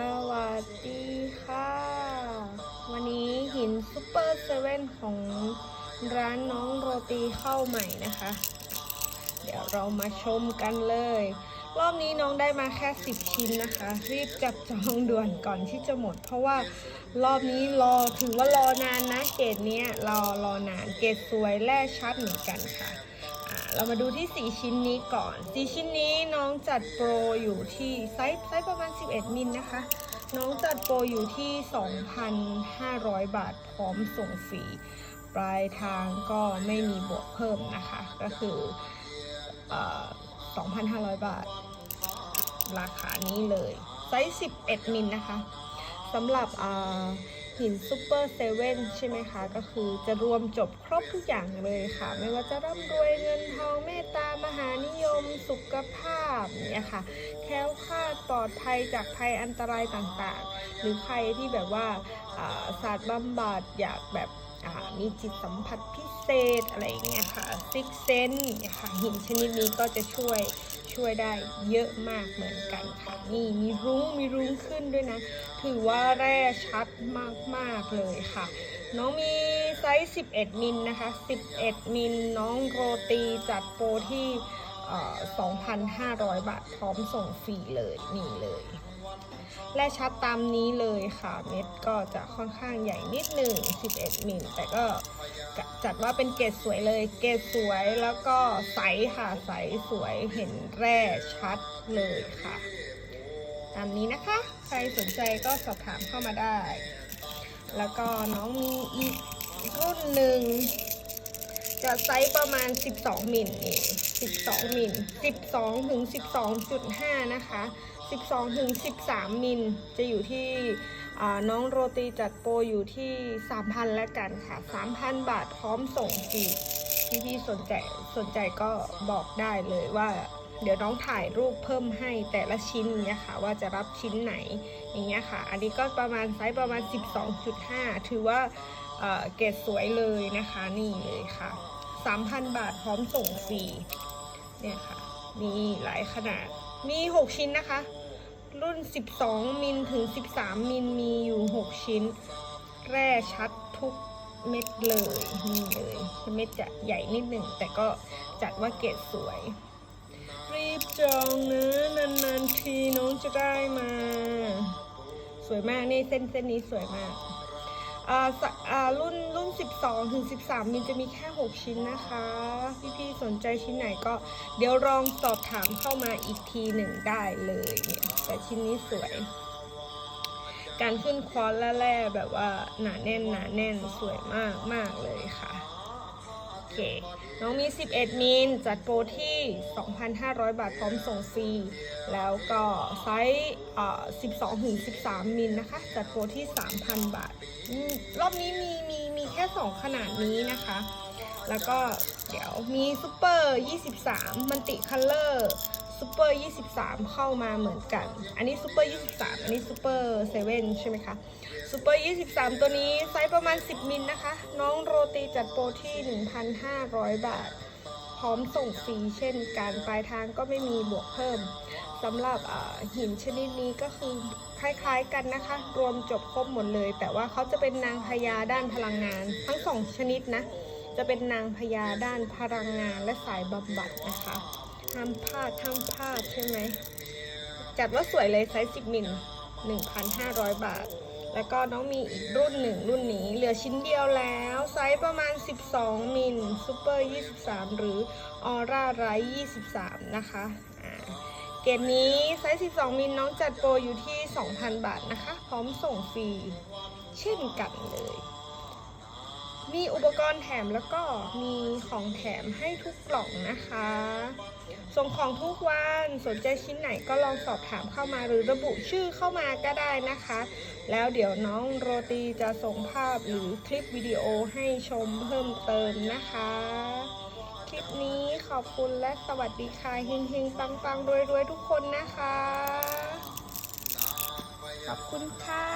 สวัสดีค่ะ วันนี้หินซูเปอร์เซเว่นของร้านน้องโรตีเข้าใหม่นะคะ เดี๋ยวเรามาชมกันเลย รอบนี้น้องได้มาแค่ 10 ชิ้นนะคะ รีบจับจองด่วนก่อนที่จะหมด เพราะว่ารอบนี้รอถือว่ารอนานนะ เกรดเนี้ยรอรอนานเกรดสวยแร่ชัดเหมือนกันค่ะ เรามาดูที่ 4 ชิ้นนี้ก่อน 4 ชิ้นนี้น้องจัดโปรอยู่ที่ไซส์ไซส์ประมาณ 11 มิลนะคะ น้องจัดโปรอยู่ที่ 2,500 บาทพร้อมส่งฟรี ปลายทางก็ไม่มีบวกเพิ่มนะคะ ก็คืออ2,500 บาท ราคานี้เลย ไซส์ 11 มิลนะคะสำหรับ หินซูเปอร์เซเว่นใช่ไหมคะ ก็คือจะรวมจบครบทุกอย่างเลยค่ะ ไม่ว่าจะร่ำรวยเงินทองเมตตามหานิยมสุขภาพเนี่ยค่ะแคล้วคลาดปลอดภัยจากภัยอันตรายต่างๆ หรือใครที่แบบว่าศาสตร์บำบัดอยากแบบ มีจิตสัมผัสพิเศษอะไรอย่างเงี้ยค่ะซิกเซนเนี่ยค่ะหินชนิดนี้ก็จะช่วยช่วยได้เยอะมากเหมือนกันค่ะนี่มีรุ้งมีรุ้งขึ้นด้วยนะ ถือว่าแร่ชัดมากๆเลยค่ะ น้องมีไซส์ 11 มิลนะคะ 11 มิลน้องโรตีจัดโปรที่เอ่อ2,500 บาทพร้อมส่งฟรีเลยนี่เลย และชัดตามนี้เลยค่ะ เม็ดก็จะค่อนข้างใหญ่นิดหนึ่ง 11มิลแต่ก็จัดว่าเป็นเกรดสวยเลย เกรดสวยแล้วก็ใสค่ะ ใสสวยเห็นแร่ชัดเลยค่ะ ตามนี้นะคะ ใครสนใจก็สอบถามเข้ามาได้ แล้วก็น้องมีอีกรุ่นหนึ่ง จะไซส์ประมาณ 12 มิลนี่12 มิล 12 ถึง 12.5 นะคะ 12 ถึง 13 มิล จะอยู่ที่น้องโรตีจัดโปรอยู่ที่ 3,000แล้วกันค่ะ 3,000 บาทพร้อมส่งฟรีที่พี่สนใจสนใจก็บอกได้เลยว่า เดี๋ยวน้องถ่ายรูปเพิ่มให้แต่ละชิ้นเนี้ยค่ะ ว่าจะรับชิ้นไหนอย่างเงี้ยค่ะ อันนี้ก็ประมาณไซส์ประมาณ 12.5 ถือว่าเอ่อเกรดสวยเลยนะคะนี่เลยค่ะ 3,000 บาทพร้อมส่งฟรีเนี่ยค่ะ มีหลายขนาดมี 6 ชิ้นนะคะ รุ่น 12 มิลถึง 13 มิลมีอยู่ 6 ชิ้น แร่ชัดทุกเม็ดเลยนี่เลยเม็ดจะใหญ่นิดหนึ่งแต่ก็จัดว่าเกรดสวย จองเนะนานๆทีน้องจะได้มา สวยมากนี่เส้นเส้นนี้สวยมากอ่าสะอ่ารุ่นรุ่น 12 ถึง 13 มิลจะมีแค่ 6 ชิ้นนะคะ พี่ๆสนใจชิ้นไหนก็เดี๋ยวลองสอบถามเข้ามาอีกทีหนึ่งได้เลยเนี่ยแต่ชิ้นนี้สวย การขึ้นคอนและแร่แบบว่าหนาแน่นหนาแน่นสวยมากมากเลยค่ะ เค น้องมี 11 มิล จัดโปรที่ 2,500 บาทพร้อมส่งฟรี แล้วก็ไซส์12ถึง13 มิลนะคะ จัดโปรที่ 3,000 บาท รอบนี้มีมีมีแค่ 2 ขนาดนี้นะคะ แล้วก็เดี๋ยวมีซูเปอร์ 23 มันติคัลเลอร์ ซูเปอร์23 เข้ามาเหมือนกัน อันนี้ซูเปอร์23 อันนี้ซูเปอร์7ใช่ไหมคะซูเปอร์23 ตัวนี้ไซส์ประมาณ 10 มิลนะคะ น้องโรตีจัดโปรที่ 1,500 บาท พร้อมส่งฟรีเช่นกันปลายทางก็ไม่มีบวกเพิ่มสำหรับหินชนิดนี้ก็คือคล้ายๆกันนะคะ รวมจบครบหมดเลย แต่ว่าเขาจะเป็นนางพญาด้านพลังงาน ทั้งสองชนิดนะ จะเป็นนางพญาด้านพลังงานและสายบำบัดนะคะ ห้ามพลาดห้ามพลาดใช่ไหม จัดว่าสวยเลยไซส์10มิล1,500บาท แล้วก็น้องมีอีกรุ่นหนึ่งรุ่นนี้ เหลือชิ้นเดียวแล้ว ไซส์ประมาณ 12 มิลซูเปอร์ 23 หรือออร่าไร23 นะคะเกรดนี้ไซส์ 12 มิลน้องจัดโปรอยู่ที่ 2,000 บาทนะคะ พร้อมส่งฟรีเช่นกันเลย มีอุปกรณ์แถมแล้วก็มีของแถมให้ทุกกล่องนะคะ ส่งของทุกวันสนใจชิ้นไหนก็ลองสอบถามเข้ามาหรือระบุชื่อเข้ามาก็ได้นะคะ แล้วเดี๋ยวน้องโรตีจะส่งภาพหรือคลิปวิดีโอให้ชมเพิ่มเติมนะคะ คลิปนี้ขอบคุณและสวัสดีค่ะเฮงๆปังๆรวยๆทุกคนนะคะ ขอบคุณค่ะ